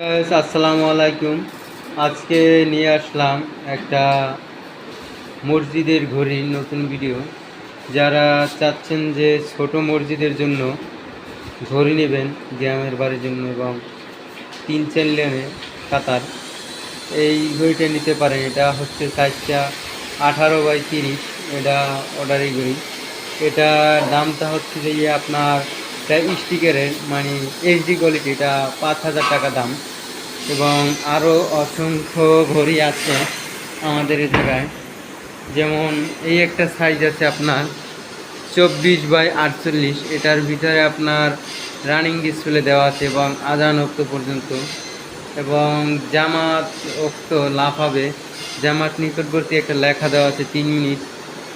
আসসালামু আলাইকুম। আজকে নিয়ে আসলাম একটা মসজিদের ঘড়ির নতুন ভিডিও যারা চাচ্ছেন যে ছোট মসজিদের জন্য ঘড়ি নেবেন গ্রামের বাড়ির জন্য এবং তিন চার লেনে কাতার, এই ঘড়িটা নিতে পারেন। এটা হচ্ছে সাইজটা আঠারো বাই তিরিশ। এটা অর্ডারি ঘড়ি। এটার দামটা হচ্ছে যে আপনার এটা স্টিকারের মানে এইচডি কোয়ালিটি এটা পাঁচ হাজার টাকা দাম। এবং আরও অসংখ্য ঘড়ি আছে আমাদের এই জায়গায়। যেমন এই একটা সাইজ আছে আপনার চব্বিশ বাই আটচল্লিশ। এটার ভিতরে আপনার রানিং ডিসপ্লে দেওয়া আছে এবং আজান অক্ত পর্যন্ত। এবং জামাত অক্ত লাফাবে জামাত নিকটবর্তী একটা লেখা দেওয়া আছে, তিন মিনিট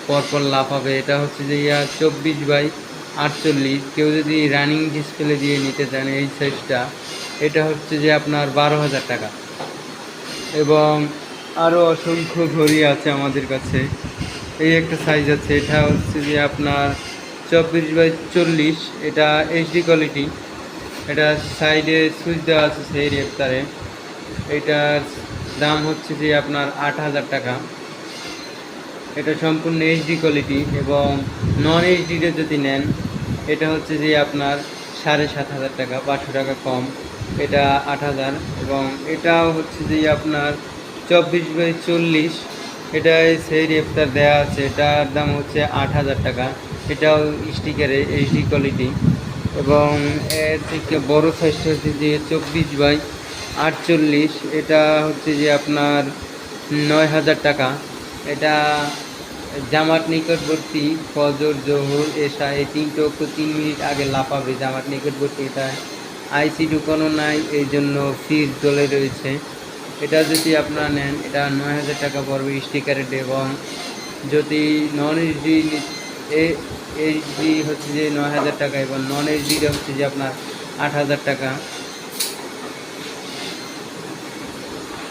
পরপর লাফাবে এটা হচ্ছে যে ইয়া চব্বিশ বাই আটচল্লিশ। কেউ যদি রানিং ডিসপ্লে দিয়ে নিতে চান এই সাইজটা এটা হচ্ছে যে আপনার বারো হাজার টাকা। এবং আরও অসংখ্য ঘড়ি আছে আমাদের কাছে। এই একটা সাইজ আছে, এটা হচ্ছে যে আপনার চব্বিশ বাই চল্লিশ। এটা এইচডি কোয়ালিটি এটা সাইডে সুইচ দেওয়া আছে সেই রেফতারে এটার দাম হচ্ছে যে আপনার আট হাজার টাকা। এটা সম্পূর্ণ এইচডি কোয়ালিটি এবং নন এইচডিতে যদি নেন এটা হচ্ছে যে আপনার সাড়ে সাত হাজার টাকা, পাঁচশো টাকা কম। এটা আট হাজার এবং এটাও হচ্ছে যে আপনার চব্বিশ বাই চল্লিশ এটাই সেই রেফতার দেওয়া আছে। এটার দাম হচ্ছে আট হাজার টাকা। এটাও স্টিকারে এইচডি কোয়ালিটি এবং এর থেকে বড় সাইজটা হচ্ছে যে চব্বিশ বাই আটচল্লিশ। এটা হচ্ছে যে আপনার নয় হাজার টাকা। এটা জামাত নিকটবর্তী ফজর, জহুর এসা এই তিনটে অক্ট তিন মিনিট আগে লাফাবে। জামাত নিকটবর্তী এটা আইসি ঢুকানো নাই, এই জন্য ফিজ দলে রয়েছে। এটা যদি আপনারা নেন, এটা নয় হাজার টাকা পড়বে স্টিকারের এবং যদি নন এইচডি এইচডি হচ্ছে যে নয় হাজার টাকা এবং নন এইচডিটা হচ্ছে যে আপনার আট হাজার টাকা।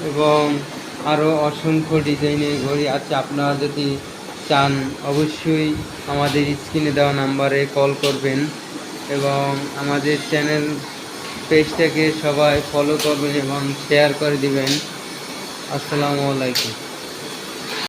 এবং আরও অসংখ্য ডিজাইনের ঘড়ি আছে। আপনারা যদি চান, অবশ্যই আমাদের স্ক্রিনে দেওয়া নাম্বারে কল করবেন এবং আমাদের চ্যানেল পেজটাকে সবাই ফলো করবেন এবং শেয়ার করে দিবেন। আসসালামু আলাইকুম।